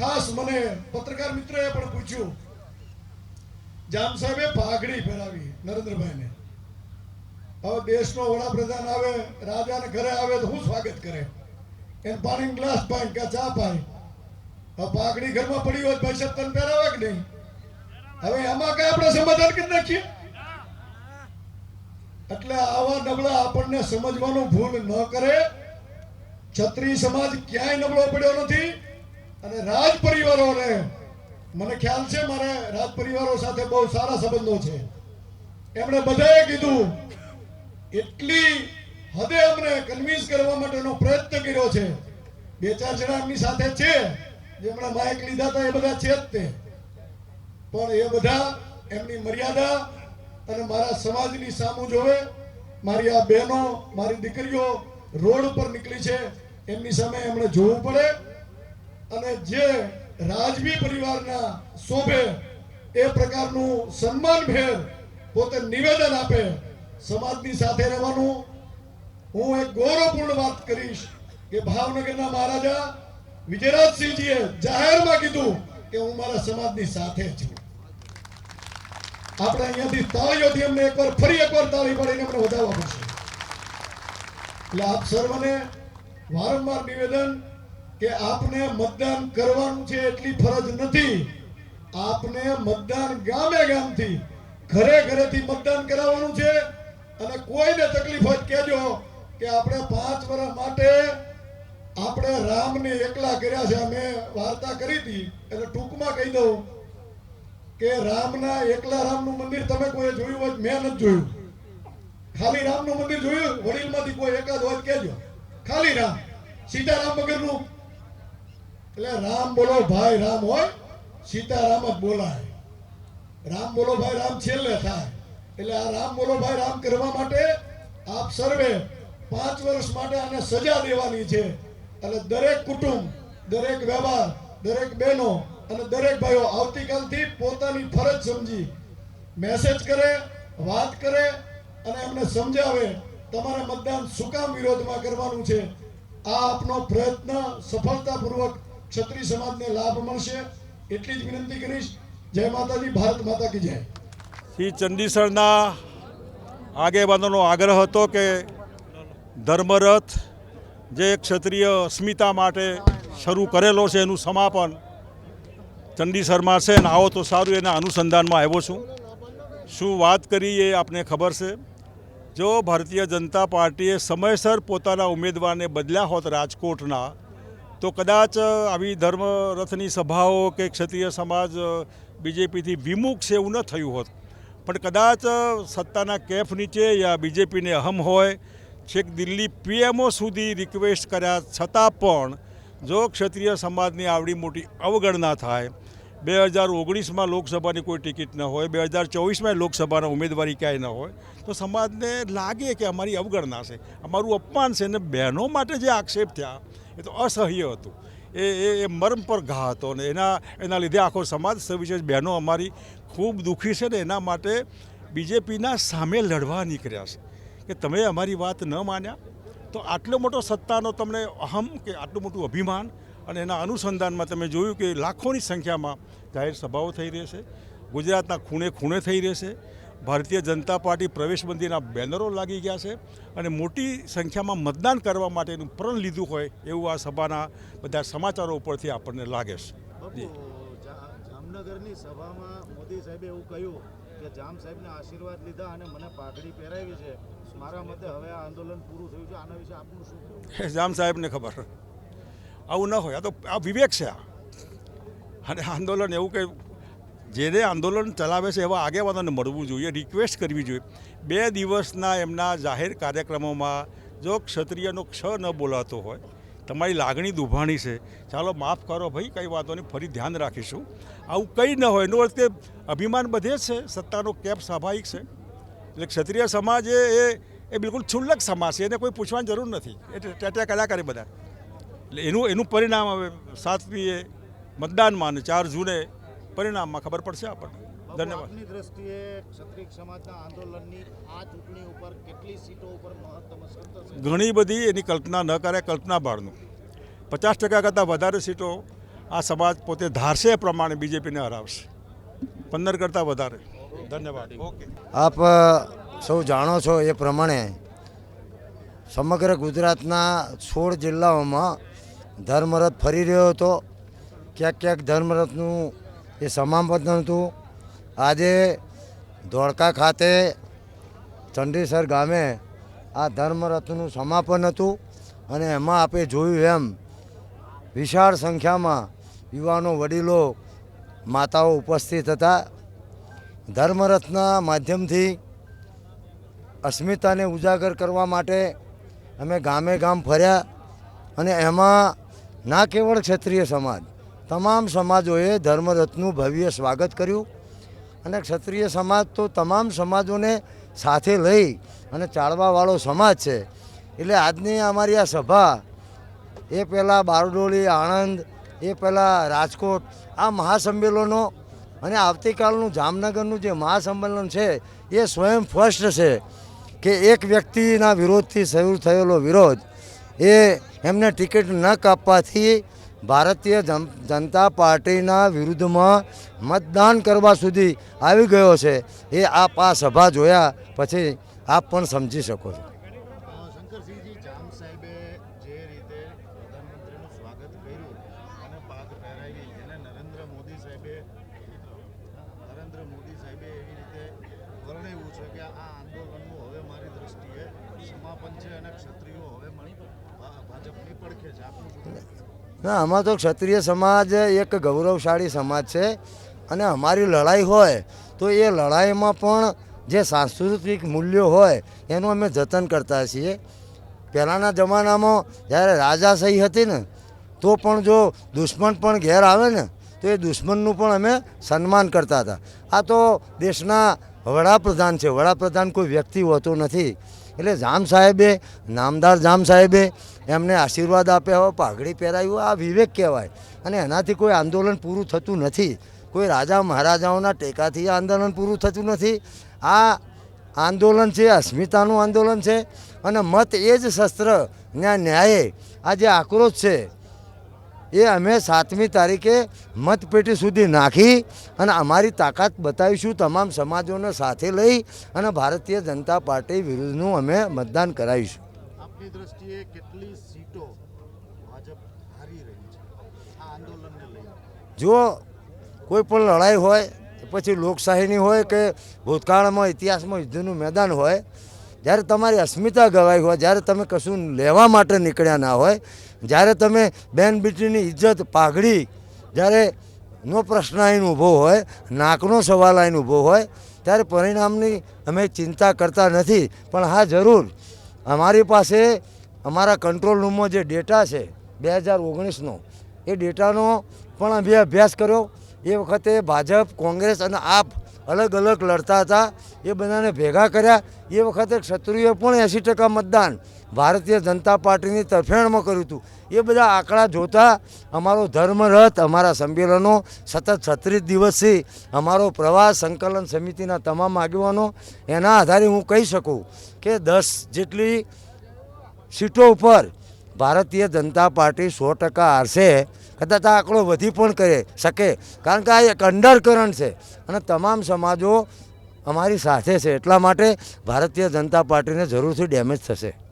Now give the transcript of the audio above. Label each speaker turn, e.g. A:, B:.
A: ખાસ મને પત્રકાર મિત્રએ પણ પૂછ્યું. જામ સાહેબે પાઘડી પહેરાવી નરેન્દ્રભાઈને. હવે દેશનો વડાપ્રધાન આવે, રાજાને ઘરે આવે તો શું સ્વાગત કરે? એને પાણી ગ્લાસ પાય કે ચા પાય? હવે પાઘડી ઘરમાં પડી હોય ભાઈ સાહેબ પહેરાવે કે નહીં? હવે એમાં કઈ આપણે સમાધાન કરી નાખીએ? એટલે આવા નબળા આપણને સમજવાનું ભૂલ ન કરે. છત્રી સમાજ ક્યાંય નબળો પડ્યો નથી. અને રાજ પરિવારોને મને ખ્યાલ છે મારે રાજ પરિવારો સાથે બહુ સારા સંબંધો છે. એમણે બધાએ કીધું, એટલી હદે અમને કન્વિન્સ કરવા માટેનો પ્રયત્ન કર્યો છે. બે ચાર જણા એમની સાથે છે જેમણે માઇક લીધા હતા, એ બધા છે જ તે. પણ એ બધા એમની મર્યાદા અને મારા સમાજની સામું જોવે, મારી આ બહેનો, મારી દીકરીઓ રોડ ઉપર નીકળી છે, એમની સામે એમણે જોવું પડે. અને જે રાજવી પરિવારના શોભે એ પ્રકારનું સન્માન ભેર પોતે નિવેદન આપે, સમાજની સાથે રહેવાનું. હું એક ગૌરવપૂર્ણ વાત કરીશ કે ભાવનગરના મહારાજા વિજયરાજસિંહજીએ જાહેરમાં કીધું કે હું મારા સમાજની સાથે છું. આપણે અહીંયાથી તાળીઓથી એમને એકવાર ફરી એકવાર તાળી પાડીને અમને વધાવવા પડશે. એટલે આપ સર્વને વારંવાર નિવેદન કે આપને મતદાન કરવાનું છે એટલી ફરજ નથી. આપને મતદાન ગામે ગામથી, ઘરે ઘરેથી મતદાન કરાવવાનું છે. અને કોઈને તકલીફ હોય કહેજો કે આપણે પાંચ વર્ષ માટે આપણે રામને એકલા કર્યા છે. અમે વાર્તા કરી હતી. એટલે ટૂંકમાં કહી દઉં કે રામના એકલા રામનું મંદિર તમે કોઈ જોયું હોય મેં નથી જોયું. ખાલી રામનું મંદિર જોયું? વડીલમાંથી કોઈ એકાદ હોય કહેજો. ખાલી રામ. સીતારામ વગરનું એટલે રામ બોલો ભાઈ, રામ હોય, સીતારામ જ બોલાય. રામ બોલો ભાઈ, રામ છેલ્લે થાય. એટલે આ રામ બોલો ભાઈ, રામ કરવા માટે આપ સર્વે પાંચ વર્ષ માટે આને સજા દેવાની છે. એટલે દરેક કુટુંબ, દરેક વ્યવહાર, દરેક બહેનો અને દરેક ભાઈઓ આવતીકાલથી પોતાની ફરજ સમજી. મેસેજ કરે, વાત કરે અને એમને સમજાવે તમારે મતદાન શું કામ વિરોધમાં કરવાનું છે? આ આપનો પ્રયત્ન સફળતાપૂર્વક ક્ષત્રિય સમાજને લાભ મળશે, એટલી જ વિનંતી કરીશ. જય માતાજી, ભારત માતા કી જય.
B: શ્રી ચંડીસરના આગેવાનોનો આગ્રહ હતો કે ધર્મરથ જે ક્ષત્રિય અસ્મિતા માટે શરૂ કરેલો છે, એનું સમાપન ચંડીસરમાં છે. ને આવો તો સારું, એના અનુસંધાનમાં આવ્યો છું. શું વાત કરી એ આપને ખબર છે? જો ભારતીય જનતા પાર્ટીએ સમયસર પોતાના ઉમેદવારને બદલ્યા હોત રાજકોટના તો કદાચ આવી ધર્મરથની સભાઓ કે ક્ષત્રિય સમાજ બીજેપીથી વિમુખ છે એવું ન થયું હોત. પણ કદાચ સત્તાના કેફ નીચે યા બીજેપીને અહમ હોય, છેક દિલ્હી પીએમઓ સુધી રિક્વેસ્ટ કર્યા છતાં પણ જો ક્ષત્રિય સમાજની આવડી મોટી અવગણના થાય બે હજાર ઓગણીસમાં લોકસભાની કોઈ ટિકિટ ન હોય, બે હજાર ચોવીસમાં લોકસભાના ઉમેદવારી ક્યાંય ન હોય, તો સમાજને લાગે કે અમારી અવગણના છે. અમારું અપમાન છે ને બહેનો માટે જે આક્ષેપ થયા, એ તો અસહ્ય હતું. એ એ મર્મ પર ઘા હતો ને એના એના લીધે આખો સમાજ સવિશેષ બહેનો અમારી ખૂબ દુઃખી છે ને એના માટે બીજેપીના સામે લડવા નીકળ્યા છે. કે તમે અમારી વાત ન માન્યા, તો આટલો મોટો સત્તાનો તમને અહમ કે આટલું મોટું અભિમાન અને એના અનુસંધાનમાં તમે જોયું કે લાખોની સંખ્યામાં જાહેર સભાઓ થઈ રહેશે ગુજરાતના ખૂણે ખૂણે થઈ રહેશે ભારતીય જનતા પાર્ટી પ્રવેશ બંધીના બેનરો લાગી ગયા છે અને મોટી સંખ્યામાં મતદાન કરવા માટેનું પ્રણ લીધું હોય એવું આ સભાના બધા સમાચારો ઉપરથી આપણને લાગે છે.
C: જામનગરની સભામાં મોદી સાહેબે એવું કહ્યું કે જામ સાહેબના આશીર્વાદ લીધા અને મને પાઘડી પહેરાવી છે. મારા મતે હવે આ આંદોલન પૂરું થયું છે. આના વિશે આપનું શું
B: જામ સાહેબને ખબર. આવું ન હોય. આ તો આ વિવેક છે આ. અને આંદોલન એવું કે જેને આંદોલન ચલાવે છે એવા આગેવાનોને મળવું જોઈએ રિક્વેસ્ટ કરવી જોઈએ. બે દિવસના એમના જાહેર કાર્યક્રમોમાં જો ક્ષત્રિયનો ક્ષ ન બોલાતો હોય, તમારી લાગણી દુભાણી છે. ચાલો માફ કરો ભાઈ, કંઈ વાતોને ફરી ધ્યાન રાખીશું. આવું કંઈ ન હોય. એનો અર્થ કે અભિમાન બધે છે. સત્તાનો કેપ સ્વાભાવિક છે. એટલે ક્ષત્રિય સમાજ એ એ- બિલકુલ છુલ્લક સમાજ છે. એને કોઈ પૂછવાની જરૂર નથી. એટલે ટેટ્યા કર્યા કરે બધા. એટલે એનું એનું પરિણામ હવે સાતમીએ મતદાનમાં અને ચાર જૂને પરિણામમાં ખબર પડશે આપણને. ધન્યવાદ.
C: દ્રષ્ટિએ ક્ષત્રિય સમાજના આંદોલનની આ ચૂંટણી ઉપર કેટલી સીટો ઉપર મહત્તમ
B: ઘણી બધી એની કલ્પના ન કરે કલ્પના બહારનું પચાસ ટકા કરતાં વધારે સીટો આ સમાજ પોતે ધારશે એ પ્રમાણે બીજેપીને હરાવશે. પંદર કરતાં વધારે. ધન્યવાદ. ઓકે.
D: આપ સૌ જાણો છો એ પ્રમાણે સમગ્ર ગુજરાતના સોળ જિલ્લાઓમાં ધર્મરથ ફરી રહ્યો હતો. ક્યાંક ક્યાંક ધર્મરથનું એ સમાપન હતું. આજે ધોળકા ખાતે ચંડીસર ગામે આ ધર્મરથનું સમાપન હતું અને એમાં આપણે જોયું એમ વિશાળ સંખ્યામાં યુવાનો, વડીલો, માતાઓ ઉપસ્થિત હતા. ધર્મરથના માધ્યમથી અસ્મિતાને ઉજાગર કરવા માટે અમે ગામે ગામ ફર્યા અને એમાં ના કેવળ ક્ષત્રિય સમાજ, તમામ સમાજોએ ધર્મરથનું ભવ્ય સ્વાગત કર્યું. અને ક્ષત્રિય સમાજ તો તમામ સમાજોને સાથે લઈ અને ચાળવાવાળો સમાજ છે. એટલે આજની અમારી આ સભા, એ પહેલાં બારડોલી, આણંદ, એ પહેલાં રાજકોટ, આ મહાસંમેલનો અને આવતીકાલનું જામનગરનું જે મહાસંમેલન છે, એ સ્વયં ફર્સ્ટ છે કે એક વ્યક્તિના વિરોધથી શરૂ થયેલો વિરોધ એ એમને ટિકિટ ન કાપવાથી ભારતીય જનતા પાર્ટીના વિરુદ્ધમાં મતદાન કરવા સુધી આવી ગયો છે. એ આપ આ સભા જોયા પછી આપ પણ સમજી શકો છો.
C: છે કે આ આંદોલનનું હવે મારી દ્રષ્ટિએ સમાપન છે અને ક્ષત્રિયો હવે મળી ભા- ભાજપની પડખે છે આપનું શું કહેવું?
D: ના, આમાં તો ક્ષત્રિય સમાજ એક ગૌરવશાળી સમાજ છે અને અમારી લડાઈ હોય તો એ લડાઈમાં પણ જે સાંસ્કૃતિક મૂલ્યો હોય એનું અમે જતન કરતા છીએ. પહેલાંના જમાનામાં જ્યારે રાજાશાહી હતી ને, તો પણ જો દુશ્મન પણ ઘેર આવે ને, તો એ દુશ્મનનું પણ અમે સન્માન કરતા હતા. આ તો દેશના વડાપ્રધાન છે. વડાપ્રધાન કોઈ વ્યક્તિ હોતો નથી. એટલે જામ સાહેબે, નામદાર જામ સાહેબે એમને આશીર્વાદ આપ્યા હોય, પાઘડી પહેરાવ્યું આ વિવેક કહેવાય. અને એનાથી કોઈ આંદોલન પૂરું થતું નથી. કોઈ રાજા મહારાજાઓના ટેકાથી આંદોલન પૂરું થતું નથી. આ આંદોલન છે, અસ્મિતાનું આંદોલન છે. અને મત એ જ શસ્ત્ર ન્યા ન્યાયે આ જે આક્રોશ છે. એ અમે સાતમી તારીખે મતપેટી સુધી નાખી અને અમારી તાકાત બતાવીશું તમામ સમાજોને સાથે લઈ અને ભારતીય જનતા પાર્ટી વિરુદ્ધનું અમે મતદાન કરાવીશું.
C: આપની દ્રષ્ટિએ કેટલી સીટો ભાજપ હારી રહી છે આ આંદોલનને લઈને?
D: જો કોઈ પણ લડાઈ હોય પછી લોકશાહીની હોય કે ભૂતકાળમાં, ઇતિહાસમાં યુદ્ધનું મેદાન હોય, જ્યારે તમારી અસ્મિતા ગવાઈ હોય, જ્યારે તમે કશું લેવા માટે નીકળ્યા ના હોય, જ્યારે તમે બેન બેટીની ઇજ્જત પાઘડી, જ્યારે નો પ્રશ્ન આવીને ઊભો હોય, નાકનો સવાલ આવીને ઊભો હોય, ત્યારે પરિણામની અમે ચિંતા કરતા નથી. પણ હા, જરૂર અમારી પાસે અમારા કંટ્રોલ રૂમમાં જે ડેટા છે, બે હજાર ઓગણીસનો, એ ડેટાનો પણ અમે અભ્યાસ કર્યો. એ વખતે ભાજપ, કોંગ્રેસ અને આપ અલગ અલગ લડતા હતા. એ બધાને ભેગા કર્યા. એ વખતે ક્ષત્રિયો પણ એંસી ટકા મતદાન ભારતીય જનતા પાર્ટીની તરફેણમાં કર્યું હતું. એ બધા આંકડા જોતા અમારો ધર્મરથ અમારા સંમેલનો, સતત છત્રીસ દિવસથી અમારો પ્રવાસ, સંકલન સમિતિના તમામ આગેવાનો, એના આધારે હું કહી શકું કે દસ જેટલી સીટો ઉપર ભારતીય જનતા પાર્ટી સો ટકા હારશે. કદાચ આ આંકડો વધી પણ કરે, શકે. કારણ કે આ એક અંડરકરન્ટ છે અને તમામ સમાજો અમારી સાથે છે. એટલા માટે ભારતીય જનતા પાર્ટીને જરૂરથી ડેમેજ થશે.